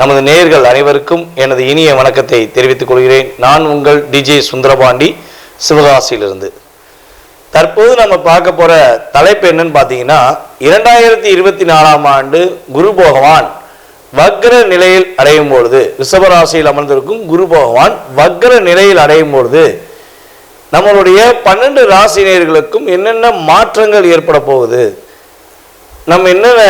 நமது நேயர்கள் அனைவருக்கும் எனது இனிய வணக்கத்தை தெரிவித்துக் கொள்கிறேன். நான் உங்கள் டிஜே சுந்தரபாண்டி சிவகாசியிலிருந்து. தற்போது நம்ம பார்க்க போற தலைப்பு என்னன்னு பார்த்தீங்கன்னா இரண்டாயிரத்தி இருபத்தி நாலாம் ஆண்டு குரு பகவான் வக்ர நிலையில் அடையும் பொழுது ரிஷபராசியில் அமர்ந்திருக்கும் குரு பகவான் வக்ர நிலையில் அடையும் பொழுது நம்மளுடைய பன்னெண்டு ராசினியர்களுக்கும் என்னென்ன மாற்றங்கள் ஏற்பட போகுது? நம்ம என்னென்ன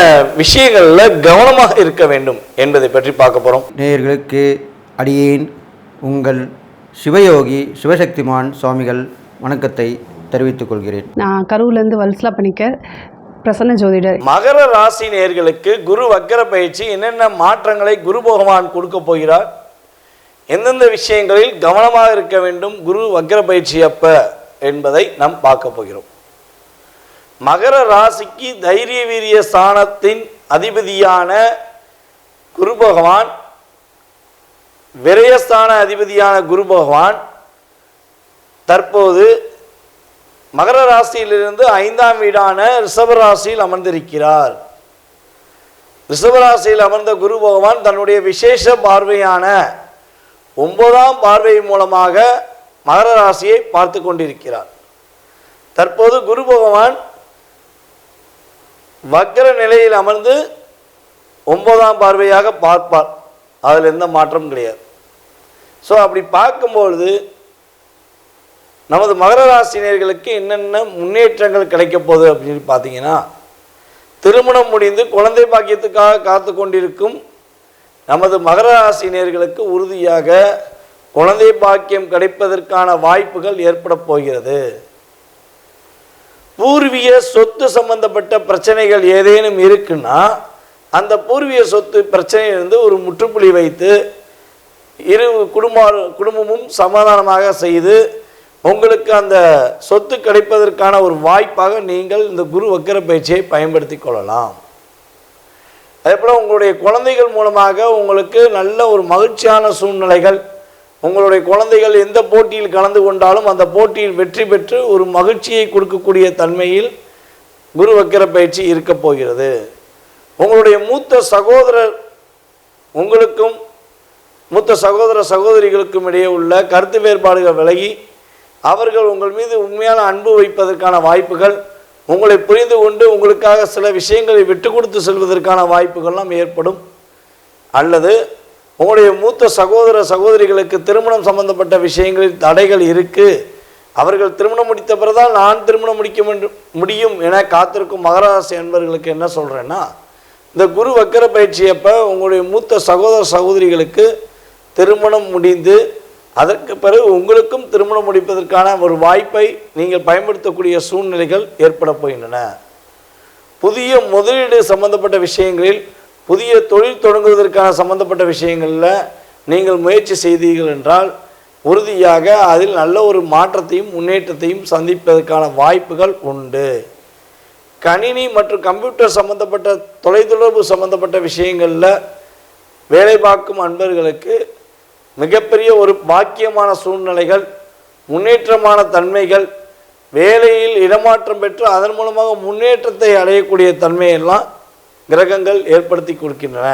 விஷயங்கள்ல கவனமாக இருக்க வேண்டும் என்பதை பற்றி பார்க்க போறோம். நேயர்களுக்கு அடியேன் உங்கள் சிவயோகி சிவசக்திமான் சுவாமிகள் வணக்கத்தை தெரிவித்துக் கொள்கிறேன். நான் கரூர்லேருந்து வல்சலா பண்ணிக்க பிரசன்ன ஜோதிடர். மகர ராசி நேயர்களுக்கு குரு வக்கர பயிற்சி என்னென்ன மாற்றங்களை குரு பகவான் கொடுக்க போகிறார்? எந்தெந்த விஷயங்களில் கவனமாக இருக்க வேண்டும் குரு வக்ர பயிற்சி அப்ப என்பதை நாம் பார்க்க போகிறோம். மகர ராசிக்கு தைரிய வீரிய ஸ்தானத்தின் அதிபதியான குரு பகவான் விரயஸ்தான அதிபதியான குரு பகவான் தற்போது மகர ராசியிலிருந்து ஐந்தாம் வீடான ரிஷபராசியில் அமர்ந்திருக்கிறார். ரிஷபராசியில் அமர்ந்த குரு பகவான் தன்னுடைய விசேஷ பார்வையான ஒன்பதாம் பார்வை மூலமாக மகர ராசியை பார்த்து கொண்டிருக்கிறார். தற்போது குரு பகவான் வக்ர நிலையில் அமர்ந்து ஒன்பதாம் பார்வையாக பார்ப்பார். அதில் எந்த மாற்றமும் கிடையாது. ஸோ அப்படி பார்க்கும்பொழுது நமது மகர ராசினியர்களுக்கு என்னென்ன முன்னேற்றங்கள் கிடைக்க போகுது அப்படின்னு பார்த்தீங்கன்னா திருமணம் முடிந்து குழந்தை பாக்கியத்துக்காக காத்து கொண்டிருக்கும் நமது மகர ராசினியர்களுக்கு உறுதியாக குழந்தை பாக்கியம் கிடைப்பதற்கான வாய்ப்புகள் ஏற்பட போகிறது. பூர்வீக சொத்து சம்பந்தப்பட்ட பிரச்சனைகள் ஏதேனும் இருக்குன்னா அந்த பூர்வீக சொத்து பிரச்சனையிலிருந்து ஒரு முற்றுப்புள்ளி வைத்து இரு குடும்ப குடும்பமும் சமாதானமாக செய்து உங்களுக்கு அந்த சொத்து கிடைப்பதற்கான ஒரு வாய்ப்பாக நீங்கள் இந்த குரு வக்கர பயிற்சியை பயன்படுத்தி கொள்ளலாம். அதே போல் உங்களுடைய குழந்தைகள் மூலமாக உங்களுக்கு நல்ல ஒரு மகிழ்ச்சியான சூழ்நிலைகள் உங்களுடைய குழந்தைகள் எந்த போட்டியில் கலந்து கொண்டாலும் அந்த போட்டியில் வெற்றி பெற்று ஒரு மகிழ்ச்சியை கொடுக்கக்கூடிய தன்மையில் குரு வக்கிர பயிற்சி இருக்கப் போகிறது. உங்களுடைய மூத்த சகோதரர் உங்களுக்கும் மூத்த சகோதர சகோதரிகளுக்கும் இடையே உள்ள கருத்து வேறுபாடுகள் விலகி அவர்கள் உங்கள் மீது உண்மையான அன்பு வைப்பதற்கான வாய்ப்புகள் உங்களை புரிந்து கொண்டு உங்களுக்காக சில விஷயங்களை விட்டு கொடுத்து செல்வதற்கான வாய்ப்புகள்லாம் ஏற்படும். அல்லது உங்களுடைய மூத்த சகோதர சகோதரிகளுக்கு திருமணம் சம்பந்தப்பட்ட விஷயங்களில் தடைகள் இருக்குது அவர்கள் திருமணம் முடித்த பிறகுதான் நான் திருமணம் முடிக்க வேண்டும் முடியும் என காத்திருக்கும் மகராசி என்பவர்களுக்கு என்ன சொல்கிறேன்னா இந்த குரு வக்கர பயிற்சி அப்போ உங்களுடைய மூத்த சகோதர சகோதரிகளுக்கு திருமணம் முடிந்து அதற்கு பிறகு உங்களுக்கும் திருமணம் முடிப்பதற்கான ஒரு வாய்ப்பை நீங்கள் பயன்படுத்தக்கூடிய சூழ்நிலைகள் ஏற்பட போகின்றன. புதிய முதலீடு சம்பந்தப்பட்ட விஷயங்களில் புதிய தொழில் தொடங்குவதற்கான சம்பந்தப்பட்ட விஷயங்களில் நீங்கள் முயற்சி செய்தீர்கள் என்றால் உறுதியாக அதில் நல்ல ஒரு மாற்றத்தையும் முன்னேற்றத்தையும் சந்திப்பதற்கான வாய்ப்புகள் உண்டு. கணினி மற்றும் கம்ப்யூட்டர் சம்பந்தப்பட்ட தொலைத்தொடர்பு சம்பந்தப்பட்ட விஷயங்களில் வேலை பார்க்கும் அன்பர்களுக்கு மிகப்பெரிய ஒரு பாக்கியமான சூழ்நிலைகள் முன்னேற்றமான தன்மைகள் வேலையில் இடமாற்றம் பெற்று அதன் மூலமாக முன்னேற்றத்தை அடையக்கூடிய தன்மையெல்லாம் கிரகங்கள் ஏற்படுத்தி கொடுக்கின்றன.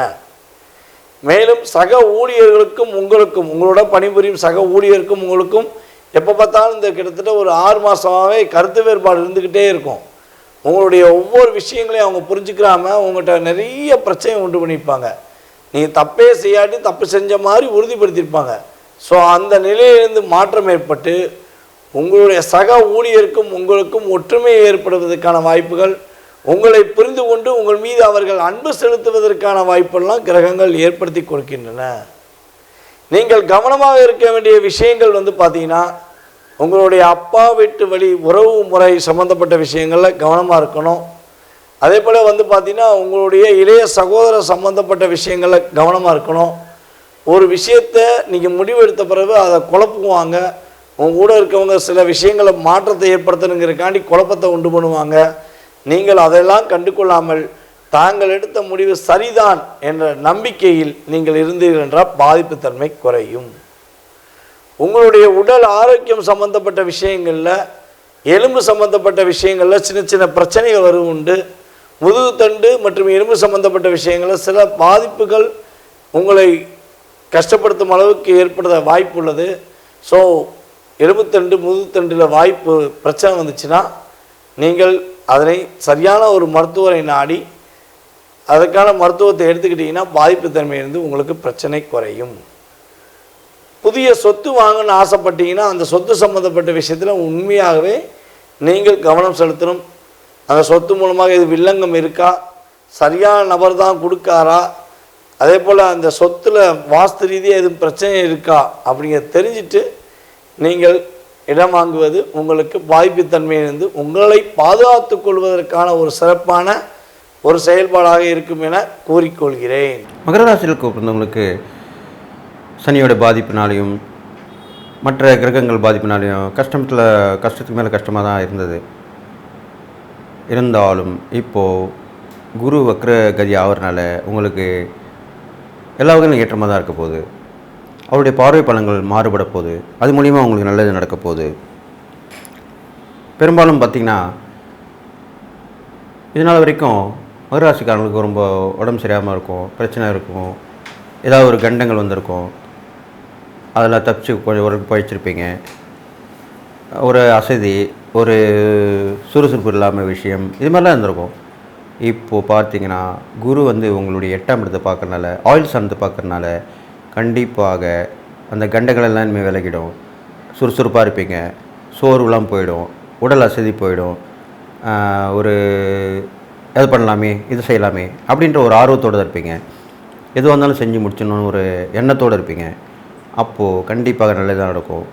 மேலும் சக ஊழியர்களுக்கும் உங்களுக்கும் உங்களோட பணிபுரியும் சக ஊழியருக்கும் உங்களுக்கும் எப்போ பார்த்தாலும் இந்த கிட்டத்தட்ட ஒரு ஆறு மாதமாகவே கருத்து வேறுபாடு இருந்துக்கிட்டே இருக்கும். உங்களுடைய ஒவ்வொரு விஷயங்களையும் அவங்க புரிஞ்சுக்கிறாம உங்கள்கிட்ட நிறைய பிரச்சனை உண்டு பண்ணியிருப்பாங்க நீங்கள் தப்பே செய்யாட்டி தப்பு செஞ்ச மாதிரி உறுதிப்படுத்தியிருப்பாங்க. ஸோ அந்த நிலையிலிருந்து மாற்றம் ஏற்பட்டு உங்களுடைய சக ஊழியருக்கும் உங்களுக்கும் ஒற்றுமை ஏற்படுவதற்கான வாய்ப்புகள் உங்களை புரிந்து கொண்டு உங்கள் மீது அவர்கள் அன்பு செலுத்துவதற்கான வாய்ப்பெல்லாம் கிரகங்கள் ஏற்படுத்தி கொடுக்கின்றன. நீங்கள் கவனமாக இருக்க வேண்டிய விஷயங்கள் வந்து பார்த்தீங்கன்னா உங்களுடைய அப்பா வீட்டு வழி உறவு முறை சம்மந்தப்பட்ட விஷயங்களில் கவனமாக இருக்கணும். அதே போல் வந்து பார்த்திங்கன்னா உங்களுடைய இளைய சகோதர சம்மந்தப்பட்ட விஷயங்களில் கவனமாக இருக்கணும். ஒரு விஷயத்தை நீங்கள் முடிவெடுத்த பிறகு அதை குழப்புவாங்க. உங்கள் கூட இருக்கவங்க சில விஷயங்களை மாற்றத்தை ஏற்படுத்தணுங்கிறக்காண்டி குழப்பத்தை உண்டு பண்ணுவாங்க. நீங்கள் அதெல்லாம் கண்டுகொள்ளாமல் தாங்கள் எடுத்த முடிவு சரிதான் என்ற நம்பிக்கையில் நீங்கள் இருந்தீர்கள் என்றால் பாதிப்புத்தன்மை குறையும். உங்களுடைய உடல் ஆரோக்கியம் சம்பந்தப்பட்ட விஷயங்களில் எலும்பு சம்பந்தப்பட்ட விஷயங்களில் சின்ன சின்ன பிரச்சனைகள் வரும் உண்டு முதுகுத்தண்டு மற்றும் இரும்பு சம்பந்தப்பட்ட விஷயங்களில் சில பாதிப்புகள் உங்களை கஷ்டப்படுத்தும் அளவுக்கு ஏற்படுத்த வாய்ப்பு உள்ளது. ஸோ எலும்புத்தண்டு முதுகுத்தண்டில் வாய்ப்பு பிரச்சனை வந்துச்சுன்னா நீங்கள் அதனை சரியான ஒரு மருத்துவரை நாடி அதற்கான மருத்துவத்தை எடுத்துக்கிட்டிங்கன்னா பாதிப்பு தன்மையிலிருந்து உங்களுக்கு பிரச்சனை குறையும். புதிய சொத்து வாங்கணும்னு ஆசைப்பட்டீங்கன்னா அந்த சொத்து சம்மந்தப்பட்ட விஷயத்தில் உண்மையாகவே நீங்கள் கவனம் செலுத்தணும். அந்த சொத்து மூலமாக இது வில்லங்கம் இருக்கா? சரியான நபர் தான் கொடுக்காரா? அதே போல் அந்த சொத்தில் வாஸ்து ரீதியாக எதுவும் பிரச்சனை இருக்கா? அப்படிங்கிறத தெரிஞ்சுட்டு நீங்கள் இடம் வாங்குவது உங்களுக்கு பாதிப்புத்தன்மையிலிருந்து உங்களை பாதுகாத்து கொள்வதற்கான ஒரு சிறப்பான ஒரு செயல்பாடாக இருக்கும் என கூறிக்கொள்கிறேன். மகர ராசியில் பிறந்தவங்களுக்கு சனியோட பாதிப்பினாலையும் மற்ற கிரகங்கள் பாதிப்பினாலையும் கஷ்டத்தில் கஷ்டத்துக்கு மேலே கஷ்டமாக தான் இருந்தது. இருந்தாலும் இப்போது குரு வக்ர கதி ஆகிறனால உங்களுக்கு எல்லா வகையிலும் ஏற்றமாக தான் இருக்க போகுது. அவருடைய பார்வை பலங்கள் மாறுபட போகுது. அது மூலிமா உங்களுக்கு நல்லது நடக்க போகுது. பெரும்பாலும் பார்த்திங்கன்னா இதனால் வரைக்கும் மகராசிக்காரங்களுக்கு ரொம்ப உடம்பு சரியாமல் இருக்கும் பிரச்சனை இருக்கும் ஏதாவது ஒரு கண்டங்கள் வந்திருக்கும். அதெல்லாம் தப்பிச்சு கொஞ்சம் ஒரு பழிச்சிருப்பீங்க ஒரு அசதி ஒரு சுறுசுறுப்பு இல்லாமல் விஷயம் இது மாதிரிலாம் இருந்திருக்கும். இப்போது பார்த்தீங்கன்னா குரு வந்து உங்களுடைய எட்டாம் இடத்தை பார்க்கறனால ஆயில் சார்ந்து பார்க்கறனால கண்டிப்பாக அந்த கண்டைகளெல்லாம் இனிமேல் விலகிடும். சுறுசுறுப்பாக இருப்பீங்க. சோர்வுலாம் போயிடும். உடல் அசதி போயிடும். ஒரு அது பண்ணலாமே இது செய்யலாமே அப்படின்ற ஒரு ஆர்வத்தோடு இருப்பீங்க. எது வந்தாலும் செஞ்சு முடிச்சிடணும்னு ஒரு எண்ணத்தோடு இருப்பீங்க. அப்போது கண்டிப்பாக நல்லதாக நடக்கும்.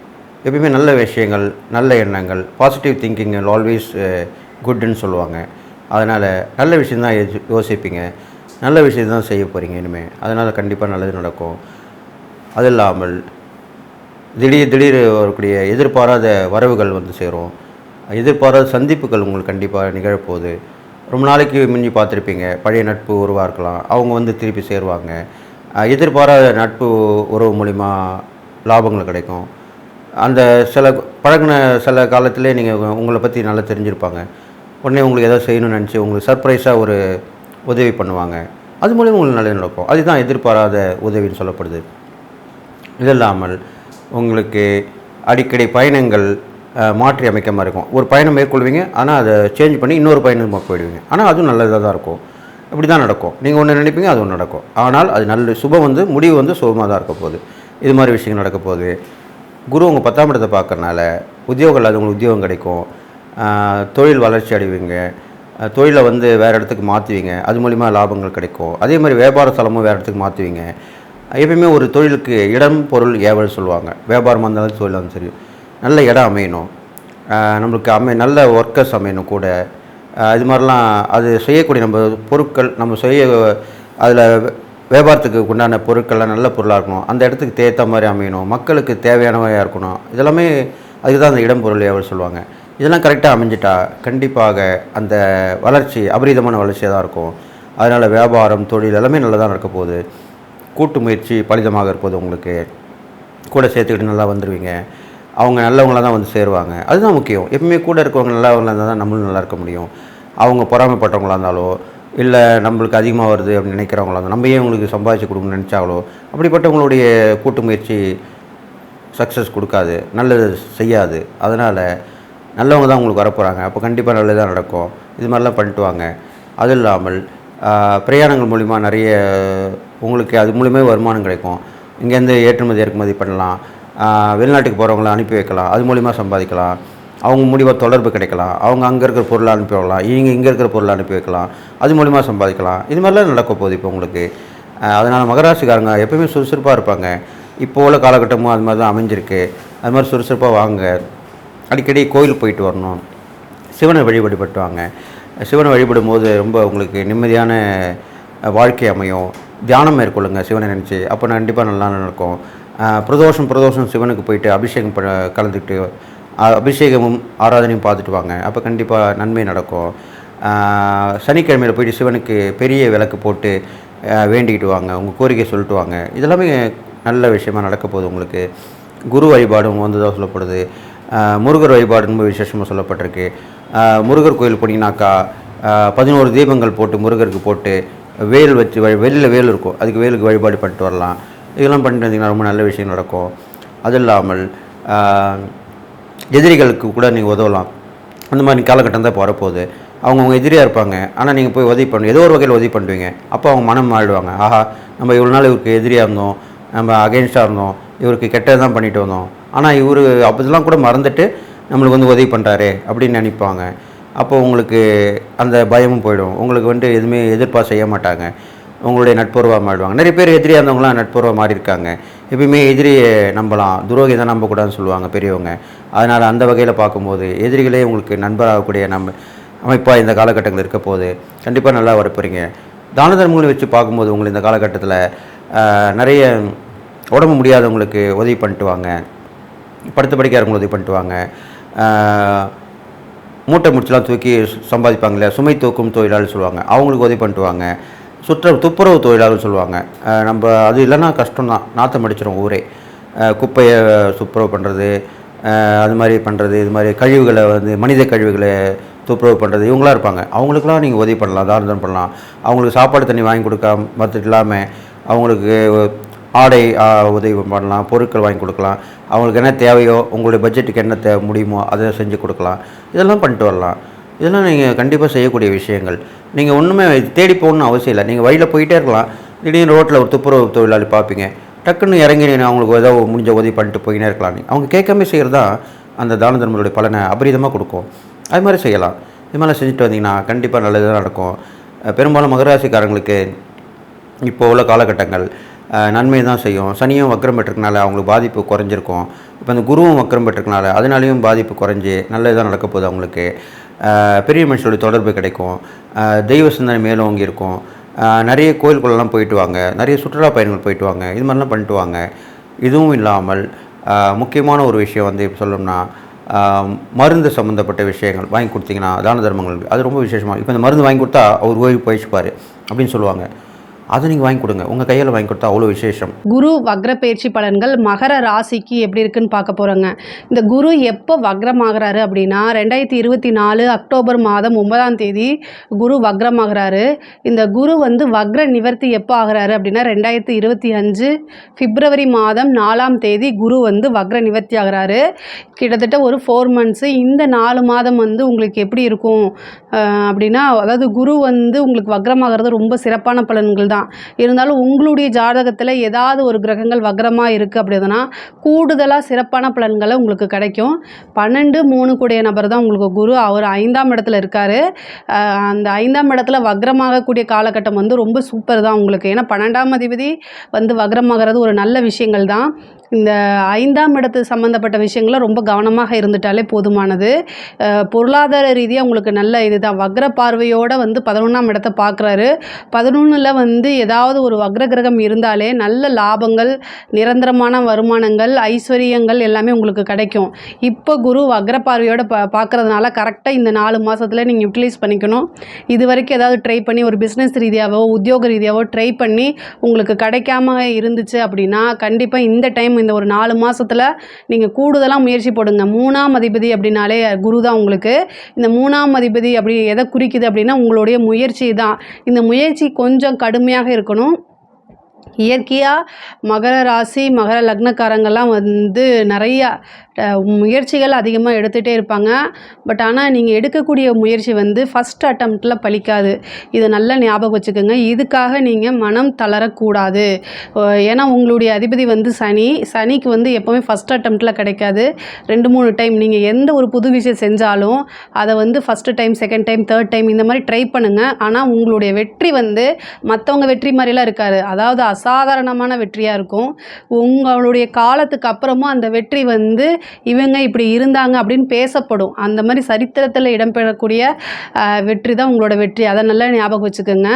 எப்பயுமே நல்ல விஷயங்கள் நல்ல எண்ணங்கள் பாசிட்டிவ் திங்கிங் ஆல்வேஸ் குட்னு சொல்லுவாங்க. அதனால் நல்ல விஷயந்தான் யோசி யோசிப்பீங்க. நல்ல விஷயம் தான் செய்ய போகிறீங்க இனிமேல் அதனால் கண்டிப்பாக நல்லது நடக்கும். அது இல்லாமல் திடீர் திடீர் வரக்கூடிய எதிர்பாராத வரவுகள் வந்து சேரும். எதிர்பாராத சந்திப்புகள் உங்களுக்கு கண்டிப்பாக நிகழப்போகுது. ரொம்ப நாளைக்கு மிஞ்சி பார்த்துருப்பீங்க. பழைய நட்பு உருவாக இருக்கலாம். அவங்க வந்து திருப்பி சேருவாங்க. எதிர்பாராத நட்பு உறவு மூலிமா லாபங்கள் கிடைக்கும். அந்த சில பழகின சில காலத்திலே நீங்கள் உங்களை பற்றி நல்லா தெரிஞ்சிருப்பாங்க. உடனே உங்களுக்கு ஏதாவது செய்யணும்னு நினச்சி உங்களுக்கு சர்ப்ரைஸாக ஒரு உதவி பண்ணுவாங்க. அது மூலியம் உங்களுக்கு நல்லது நடக்கும். அதுதான் எதிர்பாராத உதவின்னு சொல்லப்படுது. இது இல்லாமல் உங்களுக்கு அடிக்கடி பயணங்கள் மாற்றி அமைக்காமல் இருக்கும். ஒரு பயணம் மேற்கொள்வீங்க ஆனால் அதை சேஞ்ச் பண்ணி இன்னொரு பயணமாக போயிடுவீங்க. ஆனால் அதுவும் நல்லதாக தான் இருக்கும். இப்படி தான் நடக்கும். நீங்கள் ஒன்று நினைப்பீங்க அது ஒன்று நடக்கும். ஆனால் அது நல்ல சுபம் வந்து முடிவு வந்து சுபமாக தான் இருக்க போகுது. இது மாதிரி விஷயங்கள் நடக்க போகுது. குரு உங்கள் பத்தாம் இடத்தை பார்க்கறனால உத்தியோகம் இல்லாதவங்களுக்கு உத்தியோகம் கிடைக்கும். தொழில் வளர்ச்சி அடைவீங்க. தொழிலை வந்து வேறு இடத்துக்கு மாற்றுவீங்க அது மூலிமா லாபங்கள் கிடைக்கும். அதே மாதிரி வியாபார ஸ்தலமும் வேறு இடத்துக்கு மாற்றுவீங்க எப்பயுமே ஒரு தொழிலுக்கு இடம் பொருள் ஏவல் சொல்லுவாங்க. வியாபாரமாக இருந்தாலும் தொழிலாக இருந்தாலும் சரி. நல்ல இடம் அமையணும். நம்மளுக்கு அமை நல்ல ஒர்க்கர்ஸ் அமையணும் கூட. இது மாதிரிலாம் அது செய்யக்கூடிய நம்ம பொருட்கள் நம்ம செய்ய அதில் வியாபாரத்துக்கு உண்டான பொருட்கள்லாம் நல்ல பொருளாக இருக்கணும். அந்த இடத்துக்கு தேத்த மாதிரி அமையணும். மக்களுக்கு தேவையானவையாக இருக்கணும். இதெல்லாமே அதுக்கு தான் அந்த இடம் பொருள் ஏவல் சொல்லுவாங்க. இதெல்லாம் கரெக்டாக அமைஞ்சிட்டா கண்டிப்பாக அந்த வளர்ச்சி அபரிதமான வளர்ச்சியாக தான் இருக்கும். அதனால் வியாபாரம் தொழில் எல்லாமே நல்லதாக நடக்க போகுது. கூட்டு முயற்சி பலிதமாக இருப்போது உங்களுக்கு. கூட சேர்த்துக்கிட்டு நல்லா வந்துடுவீங்க அவங்க நல்லவங்களாக தான் வந்து சேருவாங்க. அதுதான் முக்கியம். எப்பவுமே கூட இருக்கவங்க நல்லவங்களாக இருந்தால் தான் நம்மளும் நல்லா இருக்க முடியும். அவங்க பொறாமைப்பட்டவங்களாக இருந்தாலோ இல்லை நம்மளுக்கு அதிகமாக வருது அப்படின்னு நினைக்கிறவங்களா நம்ம ஏன் உங்களுக்கு சம்பாதிச்சு கொடுக்கணும்னு நினச்சாங்களோ? அப்படிப்பட்டவங்களுடைய கூட்டு முயற்சி சக்ஸஸ் கொடுக்காது நல்லது செய்யாது. அதனால் நல்லவங்க தான் உங்களுக்கு வரப்போகிறாங்க அப்போ கண்டிப்பாக நல்லதாக நடக்கும். இது மாதிரிலாம் பண்ணிட்டு வாங்க. அது இல்லாமல் பிரயாணங்கள் மூலிமா நிறைய உங்களுக்கு அது மூலியமே வருமானம் கிடைக்கும். இங்கேருந்து ஏற்றுமதி இறக்குமதி பண்ணலாம். வெளிநாட்டுக்கு போகிறவங்கள அனுப்பி வைக்கலாம். அது மூலிமா சம்பாதிக்கலாம். அவங்க மூலிமா தொடர்பு கிடைக்கலாம். அவங்க அங்கே இருக்கிற பொருளை அனுப்பி வைக்கலாம். இங்கே இங்கே இருக்கிற பொருளை அனுப்பி வைக்கலாம். அது மூலிமா சம்பாதிக்கலாம். இது மாதிரிலாம் நடக்க போகுது இப்போ உங்களுக்கு. அதனால் மகராசிக்காரங்க எப்பவுமே சுறுசுறுப்பாக இருப்பாங்க. இப்போ உள்ள காலகட்டமும் அது மாதிரி தான் அமைஞ்சிருக்கு. அது மாதிரி சுறுசுறுப்பாக வாங்க. அடிக்கடி கோயிலுக்கு போயிட்டு வரணும். சிவனை வழிபடுபட்டு பட்டுவாங்க சிவனை வழிபடும் போது ரொம்ப உங்களுக்கு நிம்மதியான வாழ்க்கை அமையும். தியானம் மேற்கொள்ளுங்க சிவனை நினச்சி. அப்போ கண்டிப்பாக நல்லா நடக்கும். பிரதோஷம் பிரதோஷம் சிவனுக்கு போயிட்டு அபிஷேகம் ப கலந்துக்கிட்டு அபிஷேகமும் ஆராதனையும் பார்த்துட்டு வாங்க. அப்போ கண்டிப்பாக நன்மை நடக்கும். சனிக்கிழமையில் போயிட்டு சிவனுக்கு பெரிய விளக்கு போட்டு வேண்டிக்கிட்டு வாங்க. உங்கள் கோரிக்கை சொல்லிட்டு வாங்க. இதெல்லாமே நல்ல விஷயமா நடக்க போகுது உங்களுக்கு. குரு வழிபாடும் வந்ததாக சொல்லப்படுது. முருகர் வழிபாடு ரொம்ப விசேஷமாக சொல்லப்பட்டிருக்கு. முருகர் கோயில் போனீங்கன்னாக்கா பதினோரு தீபங்கள் போட்டு முருகருக்கு போட்டு வேல் வச்சு வெளியில் வேல் இருக்கும். அதுக்கு வேலுக்கு வழிபாடு பண்ணிட்டு வரலாம். இதெல்லாம் பண்ணிட்டு வந்தீங்கன்னா ரொம்ப நல்ல விஷயம் நடக்கும். அது இல்லாமல் எதிரிகளுக்கு கூட நீங்கள் உதவலாம். அந்த மாதிரி காலகட்டம் தான் இப்போ வரப்போகுது எதிரியாக இருப்பாங்க. ஆனால் நீங்கள் போய் உதவி பண்ணுவீங்க ஏதோ ஒரு வகையில் உதவி பண்ணுவீங்க. அப்போ அவங்க மனம் மாறிடுவாங்க. ஆஹா நம்ம இவ்வளோ நாள் இவருக்கு எதிரியாக இருந்தோம். நம்ம அகெயின்ஸ்டாக இருந்தோம். இவருக்கு கெட்டது தான் பண்ணிட்டு வந்தோம். ஆனால் இவர் அப்போதெல்லாம் கூட மறந்துட்டு நம்மளுக்கு வந்து உதவி பண்ணுறாரு அப்படின்னு நினைப்பாங்க. அப்போ உங்களுக்கு அந்த பயமும் போயிடும். உங்களுக்கு வந்து எதுவுமே எதிர்பார்ப்பு செய்ய மாட்டாங்க. உங்களுடைய நட்புறவாக மாறிடுவாங்க. நிறைய பேர் எதிரியாக இருந்தவங்களாம் நட்புறவாக மாறி இருக்காங்க எப்பயுமே எதிரியை நம்பலாம். துரோகி தான் நம்பக்கூடாதுன்னு சொல்லுவாங்க பெரியவங்க. அதனால் அந்த வகையில் பார்க்கும்போது எதிரிகளே உங்களுக்கு நண்பராகக்கூடிய நம்ம அமைப்பாக இந்த காலகட்டங்கள் இருக்க போது கண்டிப்பாக நல்லா வரப்போறீங்க. தான தர்மங்களை வச்சு பார்க்கும்போது உங்களை இந்த காலகட்டத்தில் நிறைய உடம்பு முடியாதவங்களுக்கு உதவி பண்ணிட்டு வாங்க. படுத்து படிக்காதவங்களுக்கு உதவி பண்ணிட்டு வாங்க. மூட்டை முடிச்செல்லாம் தூக்கி சு- சம்பாதிப்பாங்க இல்லையா? சுமை தூக்கும் தொழிலாளி சொல்லுவாங்க. அவங்களுக்கு உதவி பண்ணிட்டு வாங்க. சுற்ற துப்புரவு தொழிலாளர் சொல்லுவாங்க. நம்ம அது இல்லைன்னா கஷ்டம்தான். நாற்றம் அடிச்சிடும் ஊரே. குப்பையை துப்புரவு பண்ணுறது அது மாதிரி பண்ணுறது இது மாதிரி கழிவுகளை வந்து மனித கழிவுகளை துப்புரவு பண்ணுறது இவங்களாம் இருப்பாங்க. அவங்களுக்குலாம் நீங்கள் உதவி பண்ணலாம் தாரணம் பண்ணலாம். அவங்களுக்கு சாப்பாடு தண்ணி வாங்கி கொடுக்காம மற்ற இல்லாமல் அவங்களுக்கு ஆடை உதவி பண்ணலாம் பொருட்கள் வாங்கி கொடுக்கலாம். அவங்களுக்கு என்ன தேவையோ உங்களுடைய பட்ஜெட்டுக்கு என்ன தே முடியுமோ அதை செஞ்சு கொடுக்கலாம். இதெல்லாம் பண்ணிட்டு வரலாம். இதெல்லாம் நீங்கள் கண்டிப்பாக செய்யக்கூடிய விஷயங்கள். நீங்கள் ஒன்றுமே தேடி போகணும்னு அவசியம் இல்லை. நீங்கள் வழியில் போயிட்டே இருக்கலாம். திடீர்னு ரோட்டில் ஒரு துப்புரவு தொழிலாளி பார்ப்பீங்க டக்குன்னு இறங்கி நீங்கள் அவங்களுக்கு ஏதோ முடிஞ்ச உதவி பண்ணிட்டு போயினே இருக்கலாம். அவங்க கேட்காம செய்கிறது அந்த தான தர்மருடைய பலனை அபரிதமாக கொடுக்கும். அது மாதிரி செய்யலாம். இது மாதிரிலாம் செஞ்சுட்டு வந்தீங்கன்னா கண்டிப்பாக நல்லதாக நடக்கும். பெரும்பாலும் மகராசிக்காரங்களுக்கு இப்போ உள்ள காலகட்டங்கள் நன்மை தான் செய்யும். சனியும் வக்கரம் பெற்றிருக்கனால அவங்களுக்கு பாதிப்பு குறைஞ்சிருக்கும். இப்போ இந்த குருவும் வக்கரம் பெற்றிருக்கனால அதனாலேயும் பாதிப்பு குறைஞ்சி நல்லதாக நடக்க போகுது அவங்களுக்கு. பெரிய மனுஷனுடைய தொடர்பு கிடைக்கும். தெய்வ சிந்தனை மேலோங்கி இருக்கும். நிறைய கோயில்குள்ளெல்லாம் போயிட்டு வாங்க. நிறைய சுற்றுலா பயணிகள் போயிட்டு வாங்க. இது மாதிரிலாம் பண்ணிட்டு வாங்க. இதுவும் இல்லாமல் முக்கியமான ஒரு விஷயம் வந்து இப்போ சொல்லணும்னா மருந்து சம்மந்தப்பட்ட விஷயங்கள் வாங்கி கொடுத்தீங்கன்னா தான தர்மங்கள் அது ரொம்ப விசேஷமாக இப்போ இந்த மருந்து வாங்கி கொடுத்தா அவர் ஓய்வு போயிச்சுப்பார் அப்படின்னு சொல்லுவாங்க. அதை நீங்கள் வாங்கி கொடுங்க. உங்கள் கையில் வாங்கி கொடுத்தா அவ்வளோ விசேஷம். குரு வக்ர பயிற்சி பலன்கள் மகர ராசிக்கு எப்படி இருக்குன்னு பார்க்க போகிறோங்க இந்த குரு எப்போ வக்ரமாகிறாரு அப்படின்னா ரெண்டாயிரத்தி இருபத்தி நாலு அக்டோபர் மாதம் ஒன்பதாம் தேதி குரு வக்ரமாகிறாரு. இந்த குரு வந்து வக்ர நிவர்த்தி எப்போ ஆகிறாரு அப்படின்னா ரெண்டாயிரத்தி இருபத்தி அஞ்சு பிப்ரவரி மாதம் நாலாம் தேதி குரு வந்து வக்ர நிவர்த்தி ஆகுறாரு. கிட்டத்தட்ட ஒரு ஃபோர் மந்த்ஸு இந்த நாலு மாதம் வந்து உங்களுக்கு எப்படி இருக்கும்? அப்படின்னா அதாவது குரு வந்து உங்களுக்கு வக்ரமாகிறது ரொம்ப சிறப்பான பலன்கள் தான். இருந்தாலும் உங்களுடைய ஜாதகத்தில் ஏதாவது ஒரு கிரகங்கள் வக்ரமாக இருக்குது அப்படின்னா கூடுதலாக சிறப்பான பலன்களை உங்களுக்கு கிடைக்கும். பன்னெண்டு மூணு கூடிய நபர் தான் உங்களுக்கு குரு. அவர் ஐந்தாம் இடத்துல இருக்கார். அந்த ஐந்தாம் இடத்துல வக்ரமாகக்கூடிய காலகட்டம் வந்து ரொம்ப சூப்பர் தான் உங்களுக்கு. ஏன்னா பன்னெண்டாம் அதிபதி வந்து வக்ரமாகிறது ஒரு நல்ல விஷயங்கள் தான். இந்த ஐந்தாம் இடத்து சம்மந்தப்பட்ட விஷயங்கள ரொம்ப கவனமாக இருந்துட்டாலே போதுமானது. பொருளாதார ரீதியாக உங்களுக்கு நல்ல இதுதான் வக்ர பார்வையோடு வந்து பதினொன்றாம் இடத்த பார்க்குறாரு பதினொன்றில் வந்து வந்து ஏதாவது ஒரு வக்ர கிரகம் இருந்தாலே நல்ல லாபங்கள் நிரந்தரமான வருமானங்கள் ஐஸ்வர்யங்கள் எல்லாமே உங்களுக்கு கிடைக்கும். இப்போ குரு வக்ர பார்வையோட பா பார்க்குறதுனால கரெக்டாக இந்த நாலு மாதத்தில் நீங்கள் யூட்டிலைஸ் பண்ணிக்கணும். இது வரைக்கும் ஏதாவது ட்ரை பண்ணி ஒரு பிஸ்னஸ் ரீதியாகவோ உத்தியோக ரீதியாவோ ட்ரை பண்ணி உங்களுக்கு கிடைக்காம இருந்துச்சு அப்படின்னா கண்டிப்பாக இந்த டைம் இந்த ஒரு நாலு மாதத்தில் நீங்கள் கூடுதலாக முயற்சி போடுங்க. மூணாம் அதிபதி அப்படின்னாலே குரு தான் உங்களுக்கு. இந்த மூணாம் அதிபதி அப்படி எதை குறிக்குது அப்படின்னா உங்களுடைய முயற்சி தான். இந்த முயற்சி கொஞ்சம் கடுமையாக இருக்கணும் இயற்கையாக மகர ராசி மகர லக்னக்காரங்கள்லாம் வந்து நிறையா முயற்சிகள் அதிகமாக எடுத்துகிட்டே இருப்பாங்க. பட் ஆனால் நீங்கள் எடுக்கக்கூடிய முயற்சி வந்து ஃபஸ்ட் அட்டம்ப்டில் பலிக்காது. இதை நல்லா ஞாபகம் வச்சுக்கோங்க. இதுக்காக நீங்கள் மனம் தளரக்கூடாது. ஏன்னா உங்களுடைய அதிபதி வந்து சனி. சனிக்கு வந்து எப்போவுமே ஃபஸ்ட் அட்டம்ப்டில் கிடைக்காது. ரெண்டு மூணு டைம் நீங்கள் எந்த ஒரு புது விஷயம் செஞ்சாலும் அதை வந்து first time second time third time இந்த மாதிரி ட்ரை பண்ணுங்கள் ஆனால் உங்களுடைய வெற்றி வந்து மற்றவங்க வெற்றி மாதிரிலாம் இருக்காது. அதாவது அசாதாரணமான வெற்றியாக இருக்கும். உங்களுடைய காலத்துக்கு அப்புறமும் அந்த வெற்றி வந்து இவங்க இப்படி இருந்தாங்க அப்படின்னு பேசப்படும். அந்த மாதிரி சரித்திரத்தில் இடம்பெறக்கூடிய வெற்றி தான் உங்களோட வெற்றி. அதை நல்லா ஞாபகம் வச்சுக்கோங்க.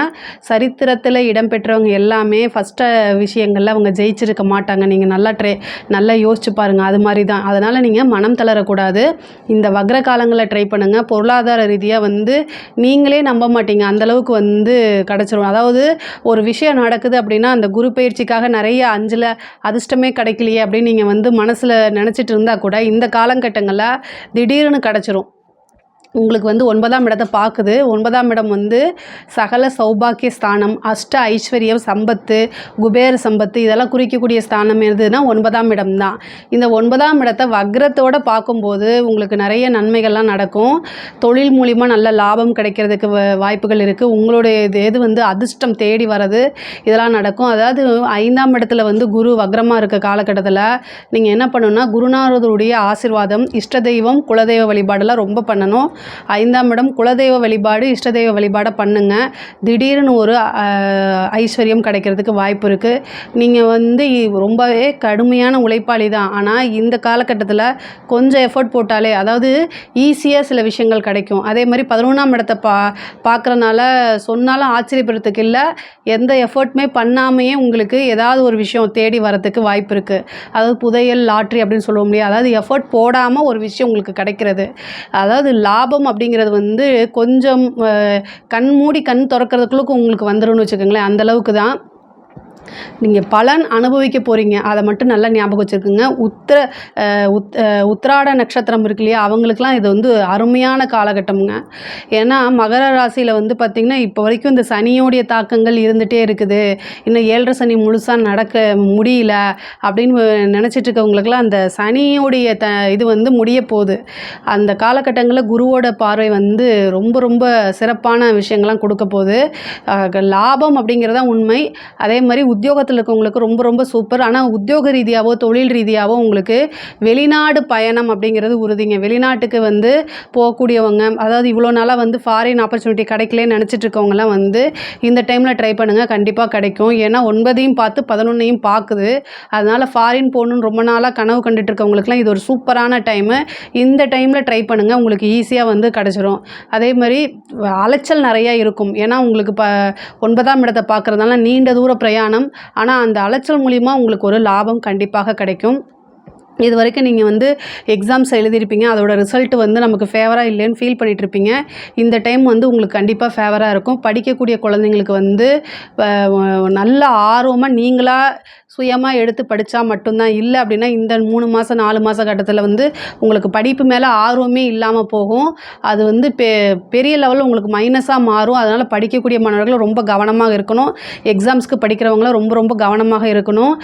சரித்திரத்தில் இடம்பெற்றவங்க எல்லாமே ஃபஸ்ட்டு விஷயங்களில் அவங்க ஜெயிச்சிருக்க மாட்டாங்க. நீங்கள் நல்லா ட்ரே நல்லா யோசிச்சு பாருங்கள் அது மாதிரி தான் அதனால் நீங்கள் மனம் தளரக்கூடாது. இந்த வக்ர காலங்களில் ட்ரை பண்ணுங்கள் பொருளாதார ரீதியாக வந்து நீங்களே நம்ப மாட்டீங்க. அந்தளவுக்கு வந்து கிடச்சிரும். அதாவது ஒரு விஷயம் நடக்குது அப்படின்னா அந்த குரு பயிற்சிக்காக நிறைய அஞ்சில் அதிர்ஷ்டமே கிடைக்கலையே அப்படின்னு நீங்கள் வந்து மனசில் நினச்சிட்டு இருந்தால் கூட இந்த காலகட்டங்களில் திடீர்னு கிடச்சிரும். உங்களுக்கு வந்து ஒன்பதாம் இடத்தை பார்க்குது. ஒன்பதாம் இடம் வந்து சகல சௌபாக்கிய ஸ்தானம் அஷ்ட ஐஸ்வர்யம் சம்பத்து குபேர சம்பத்து இதெல்லாம் குறிக்கக்கூடிய ஸ்தானம் எதுனா ஒன்பதாம் இடம் தான். இந்த ஒன்பதாம் இடத்தை வக்ரத்தோடு பார்க்கும்போது உங்களுக்கு நிறைய நன்மைகள்லாம் நடக்கும். தொழில் மூலிமா நல்ல லாபம் கிடைக்கிறதுக்கு வ- வாய்ப்புகள் இருக்குது உங்களுடைய இது எது வந்து அதிர்ஷ்டம் தேடி வர்றது இதெல்லாம் நடக்கும். அதாவது ஐந்தாம் இடத்துல வந்து குரு வக்ரமாக இருக்க காலகட்டத்தில் நீங்கள் என்ன பண்ணணும்னா குருநாதருடைய ஆசிர்வாதம் இஷ்ட தெய்வம் குலதெய்வ வழிபாடெல்லாம் ரொம்ப பண்ணணும். ஐந்தாம் இடம் குலதெய்வ வழிபாடு இஷ்ட தெய்வ வழிபாடை பண்ணுங்க. திடீர்னு ஒரு ஐஸ்வர்யம் கிடைக்கிறதுக்கு வாய்ப்பு இருக்குது நீங்கள் வந்து ரொம்பவே கடுமையான உழைப்பாளி தான். ஆனால் இந்த காலகட்டத்தில் கொஞ்சம் எஃபர்ட் போட்டாலே அதாவது ஈஸியாக சில விஷயங்கள் கிடைக்கும். அதே மாதிரி பதினொன்றாம் இடத்தை பா பார்க்குறனால சொன்னாலும் ஆச்சரியப்படுறதுக்கு இல்லை. எந்த எஃபர்ட்டுமே பண்ணாமையே உங்களுக்கு ஏதாவது ஒரு விஷயம் தேடி வரதுக்கு வாய்ப்பு இருக்குது அதாவது புதையல் லாட்ரி அப்படின்னு சொல்லுவோம் இல்லையா? அதாவது எஃபர்ட் போடாமல் ஒரு விஷயம் உங்களுக்கு கிடைக்கிறது. அதாவது லாபம் அப்படிங்கிறது வந்து கொஞ்சம் கண் மூடி கண் திறக்கிறதுக்குள்ள உங்களுக்கு வந்துரும்னு வச்சுக்கோங்களேன். அந்த அளவுக்கு தான். நீங்கள் பலன் அனுபவிக்க போகிறீங்க அதை மட்டும் நல்லா ஞாபகம் வச்சுருக்குங்க. உத்திர உத் உத்திராட நட்சத்திரம் இருக்கு இல்லையா? அவங்களுக்குலாம் இது வந்து அருமையான காலகட்டம்ங்க. ஏன்னா மகர ராசியில் வந்து பார்த்திங்கன்னா இப்போ வரைக்கும் இந்த சனியோடைய தாக்கங்கள் இருந்துகிட்டே இருக்குது. இன்னும் ஏழரை சனி முழுசாக நடக்க முடியல அப்படின்னு நினச்சிட்டு இருக்கவங்களுக்குலாம் அந்த சனியோடைய த இது வந்து முடிய போகுது. அந்த காலகட்டங்களில் குருவோட பார்வை வந்து ரொம்ப ரொம்ப சிறப்பான விஷயங்கள்லாம் கொடுக்க போகுது. லாபம் அப்படிங்கிறதான் உண்மை. அதே மாதிரி உத்தியோகத்தில் இருக்கவங்களுக்கு ரொம்ப ரொம்ப சூப்பர். ஆனால் உத்தியோக ரீதியாகவோ தொழில் ரீதியாகவோ உங்களுக்கு வெளிநாடு பயணம் அப்படிங்கிறது உறுதிங்க. வெளிநாட்டுக்கு வந்து போகக்கூடியவங்க அதாவது இவ்வளோ நாளாக வந்து ஃபாரின் ஆப்பர்ச்சுனிட்டி கிடைக்கலன்னு நினச்சிட்டு இருக்கவங்கலாம் வந்து இந்த டைமில் ட்ரை பண்ணுங்கள் கண்டிப்பாக கிடைக்கும். ஏன்னா ஒன்பதையும் பார்த்து பதினொன்னையும் பார்க்குது அதனால் ஃபாரின் போகணுன்னு ரொம்ப நாளாக கனவு கண்டுட்டு இருக்கவங்களுக்குலாம் இது ஒரு சூப்பரான டைமு இந்த டைமில் ட்ரை பண்ணுங்கள் உங்களுக்கு ஈஸியாக வந்து கிடச்சிரும். அதே மாதிரி அலைச்சல் நிறையா இருக்கும். ஏன்னா உங்களுக்கு இப்போ ஒன்பதாம் இடத்தை பார்க்குறதுனால நீண்ட தூர பிரயாணம் ஆனால் அந்த அலைச்சல் மூலிமா உங்களுக்கு ஒரு லாபம் கண்டிப்பாக கிடைக்கும். இது வரைக்கும் நீங்கள் வந்து எக்ஸாம்ஸ் எழுதியிருப்பீங்க. அதோட ரிசல்ட் வந்து நமக்கு ஃபேவராக இல்லைன்னு ஃபீல் பண்ணிகிட்ருப்பீங்க இருப்பீங்க இந்த டைம் வந்து உங்களுக்கு கண்டிப்பாக ஃபேவராக இருக்கும். படிக்கக்கூடிய குழந்தைங்களுக்கு வந்து நல்ல ஆர்வமாக நீங்களாக சுயமாக எடுத்து படித்தா மட்டும்தான் இல்லை அப்படின்னா இந்த மூணு மாதம் நாலு மாத கட்டத்தில் வந்து உங்களுக்கு படிப்பு மேலே ஆர்வமே இல்லாமல் போகும். அது வந்து பெ பெரிய லெவலில் உங்களுக்கு மைனஸாக மாறும். அதனால் படிக்கக்கூடிய மாணவர்கள் ரொம்ப கவனமாக இருக்கணும். எக்ஸாம்ஸ்க்கு படிக்கிறவங்களும் ரொம்ப ரொம்ப கவனமாக இருக்கணும்.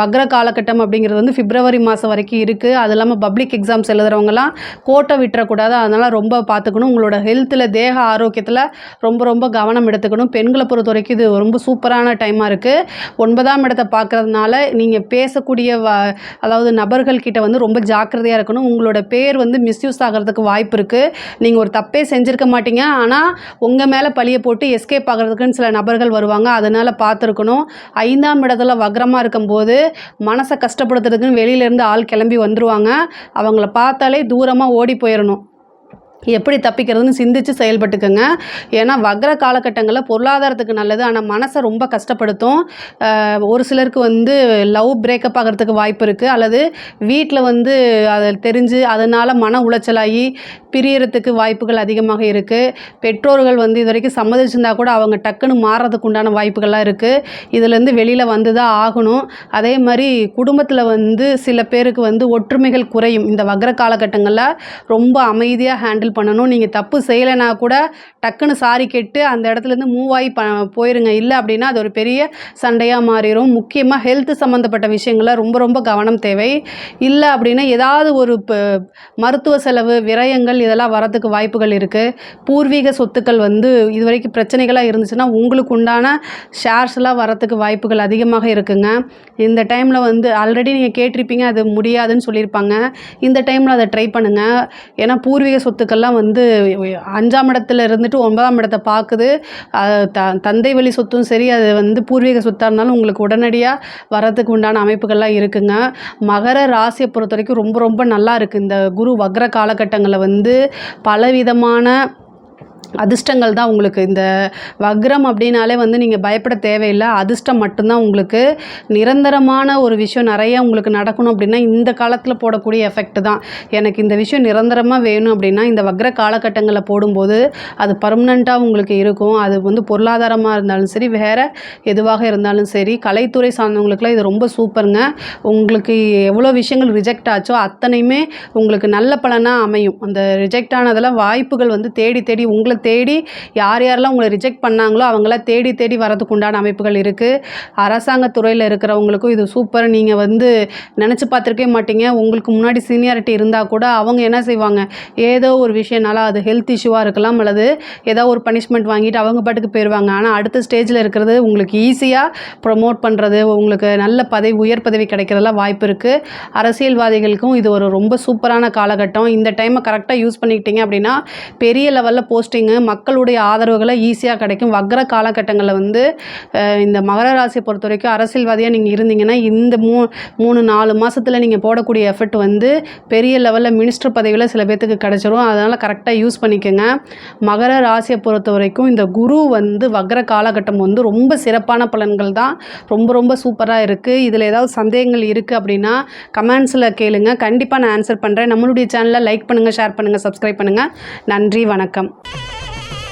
வக்ர காலகட்டம் அப்படிங்கிறது வந்து பிப்ரவரி மாதம் வரைக்கும் இருக்குது அது இல்லாமல் பப்ளிக் எக்ஸாம்ஸ் எழுதுறவங்களாம் கோட்டை விட்டுறக்கூடாது. அதனால் ரொம்ப பார்த்துக்கணும் உங்களோட ஹெல்த்தில் தேக ஆரோக்கியத்தில் ரொம்ப ரொம்ப கவனம் எடுத்துக்கணும். பெண்களை பொறுத்த வரைக்கும் இது ரொம்ப சூப்பரான டைமாக இருக்குது ஒன்பதாம் இடத்தை இருக்கிறதுனால நீங்கள் பேசக்கூடிய வ அதாவது நபர்கள்கிட்ட வந்து ரொம்ப ஜாக்கிரதையாக இருக்கணும். உங்களோட பேர் வந்து மிஸ்யூஸ் ஆகிறதுக்கு வாய்ப்பு இருக்குது நீங்கள் ஒரு தப்பே செஞ்சுருக்க மாட்டீங்க. ஆனால் உங்கள் மேலே பழிய போட்டு எஸ்கேப் ஆகிறதுக்குன்னு சில நபர்கள் வருவாங்க. அதனால் பார்த்துருக்கணும் ஐந்தாம் இடத்துல வக்ரமாக இருக்கும்போது மனசை கஷ்டப்படுத்துறதுக்குன்னு வெளியிலேருந்து ஆள் கிளம்பி வந்துடுவாங்க அவங்கள பார்த்தாலே தூரமாக ஓடி போயிடணும் எப்படி தப்பிக்கிறதுன்னு சிந்திச்சு செயல்பட்டுக்கோங்க. ஏன்னா வக்ர காலகட்டங்களில் பொருளாதாரத்துக்கு நல்லது ஆனால் மனசை ரொம்ப கஷ்டப்படுத்தும். ஒரு சிலருக்கு வந்து லவ் பிரேக்கப் ஆகிறதுக்கு வாய்ப்பு இருக்குது அல்லது வீட்டில் வந்து அதை தெரிஞ்சு அதனால் மன உளைச்சலாகி பிரியறதுக்கு வாய்ப்புகள் அதிகமாக இருக்குது பெற்றோர்கள் வந்து இது வரைக்கும் சம்மதிச்சிருந்தா கூட அவங்க டக்குன்னு மாறுறதுக்கு உண்டான வாய்ப்புகள்லாம் இருக்குது இதுலேருந்து வெளியில் வந்து தான் ஆகணும். அதே மாதிரி குடும்பத்தில் வந்து சில பேருக்கு வந்து ஒற்றுமைகள் குறையும். இந்த வக்ர காலகட்டங்களில் ரொம்ப அமைதியாக ஹேண்டில் பண்ணணும். நீங்கள் தப்பு செய்யலைனா கூட டக்குன்னு சாரி கேட்டு அந்த இடத்துலேருந்து மூவ் ஆகி ப போயிருங்க. இல்லை அப்படின்னா அது ஒரு பெரிய சண்டையாக மாறிடும் முக்கியமாக ஹெல்த் சம்மந்தப்பட்ட விஷயங்களில் ரொம்ப ரொம்ப கவனம் தேவை. இல்லை அப்படின்னா ஏதாவது ஒரு ப மருத்துவ செலவு விரயங்கள் இதெல்லாம் வரதுக்கு வாய்ப்புகள் இருக்குது பூர்வீக சொத்துக்கள் வந்து இது வரைக்கும் பிரச்சனைகளாக இருந்துச்சுன்னா உங்களுக்கு உண்டான ஷேர்ஸ்லாம் வரத்துக்கு வாய்ப்புகள் அதிகமாக இருக்குங்க. இந்த டைமில் வந்து ஆல்ரெடி நீங்கள் கேட்டிருப்பீங்க அது முடியாதுன்னு சொல்லியிருப்பாங்க. இந்த டைமில் அதை ட்ரை பண்ணுங்கள் ஏன்னா பூர்வீக சொத்துக்கள் அதெல்லாம் வந்து அஞ்சாம் இடத்துல இருந்துட்டு ஒன்பதாம் இடத்தை பார்க்குது. த தந்தை வழி சொத்தும் சரி அது வந்து பூர்வீக சொத்தாக இருந்தாலும் உங்களுக்கு உடனடியாக வரதுக்கு உண்டான அமைப்புகள்லாம் இருக்குங்க. மகர ராசியை பொறுத்த வரைக்கும் ரொம்ப ரொம்ப நல்லா இருக்குது இந்த குரு வக்ர காலகட்டங்களில் வந்து பலவிதமான அதிர்ஷ்டங்கள் தான் உங்களுக்கு. இந்த வக்ரம் அப்படின்னாலே வந்து நீங்கள் பயப்பட தேவையில்லை. அதிர்ஷ்டம் மட்டும்தான் உங்களுக்கு. நிரந்தரமான ஒரு விஷயம் நிறைய உங்களுக்கு நடக்கணும் அப்படின்னா இந்த காலத்தில் போடக்கூடிய எஃபெக்ட் தான். எனக்கு இந்த விஷயம் நிரந்தரமாக வேணும் அப்படின்னா இந்த வக்ர காலகட்டங்களில் போடும்போது அது பர்மனண்ட்டாக உங்களுக்கு இருக்கும். அது வந்து பொருளாதாரமாக இருந்தாலும் சரி வேறு எதுவாக இருந்தாலும் சரி கலைத்துறை சார்ந்தவங்களுக்குலாம் இது ரொம்ப சூப்பருங்க. உங்களுக்கு எவ்வளோ விஷயங்கள் ரிஜெக்ட் ஆச்சோ அத்தனையுமே உங்களுக்கு நல்ல பலனாக அமையும். அந்த ரிஜெக்ட் ஆனதெல்லாம் வாய்ப்புகள் வந்து தேடி தேடி உங்களை தேடி யார் யாரெல்லாம் உங்களை ரிஜெக்ட் பண்ணாங்களோ அவங்களாம் தேடி தேடி வரதுக்கு உண்டான அமைப்புகள் இருக்குது அரசாங்க துறையில் இருக்கிறவங்களுக்கும் இது சூப்பர் நீங்கள் வந்து நினச்சி பார்த்துருக்கவே மாட்டீங்க. உங்களுக்கு முன்னாடி சீனியாரிட்டி இருந்தால் கூட அவங்க என்ன செய்வாங்க? ஏதோ ஒரு விஷயனால அது ஹெல்த் இஷ்யூவாக இருக்கலாம் அல்லது ஏதோ ஒரு பனிஷ்மெண்ட் வாங்கிட்டு அவங்க பாட்டுக்கு போயிடுவாங்க ஆனால் அடுத்த ஸ்டேஜில் இருக்கிறது உங்களுக்கு ஈஸியாக ப்ரொமோட் பண்ணுறது உங்களுக்கு நல்ல பதவி உயர் பதவி கிடைக்கிறதெல்லாம் வாய்ப்பு இருக்குது அரசியல்வாதிகளுக்கும் இது ஒரு ரொம்ப சூப்பரான காலகட்டம். இந்த டைமை கரெக்டாக யூஸ் பண்ணிக்கிட்டீங்க அப்படின்னா பெரிய லெவலில் போஸ்டிங் போஸ்டிங்கு மக்களுடைய ஆதரவுகளை ஈஸியாக கிடைக்கும். வக்ர காலகட்டங்களில் வந்து இந்த மகர ராசியை பொறுத்த வரைக்கும் அரசியல்வாதியாக நீங்கள் இருந்தீங்கன்னா இந்த மூ மூணு நாலு மாதத்தில் நீங்கள் போடக்கூடிய எஃபர்ட் வந்து பெரிய லெவலில் மினிஸ்டர் பதவியில் சில பேர்த்துக்கு கிடச்சிரும். அதனால் கரெக்டாக யூஸ் பண்ணிக்கோங்க. மகர ராசியை பொறுத்த வரைக்கும் இந்த குரு வந்து வக்ர காலகட்டம் வந்து ரொம்ப சிறப்பான பலன்கள் தான். ரொம்ப ரொம்ப சூப்பராக இருக்குது இதில் ஏதாவது சந்தேகங்கள் இருக்குது அப்படின்னா கமெண்ட்ஸில் கேளுங்க. கண்டிப்பாக நான் ஆன்சர் பண்ணுறேன் நம்மளுடைய சேனலை லைக் பண்ணுங்கள் ஷேர் பண்ணுங்கள் சப்ஸ்கிரைப் பண்ணுங்கள் நன்றி வணக்கம்.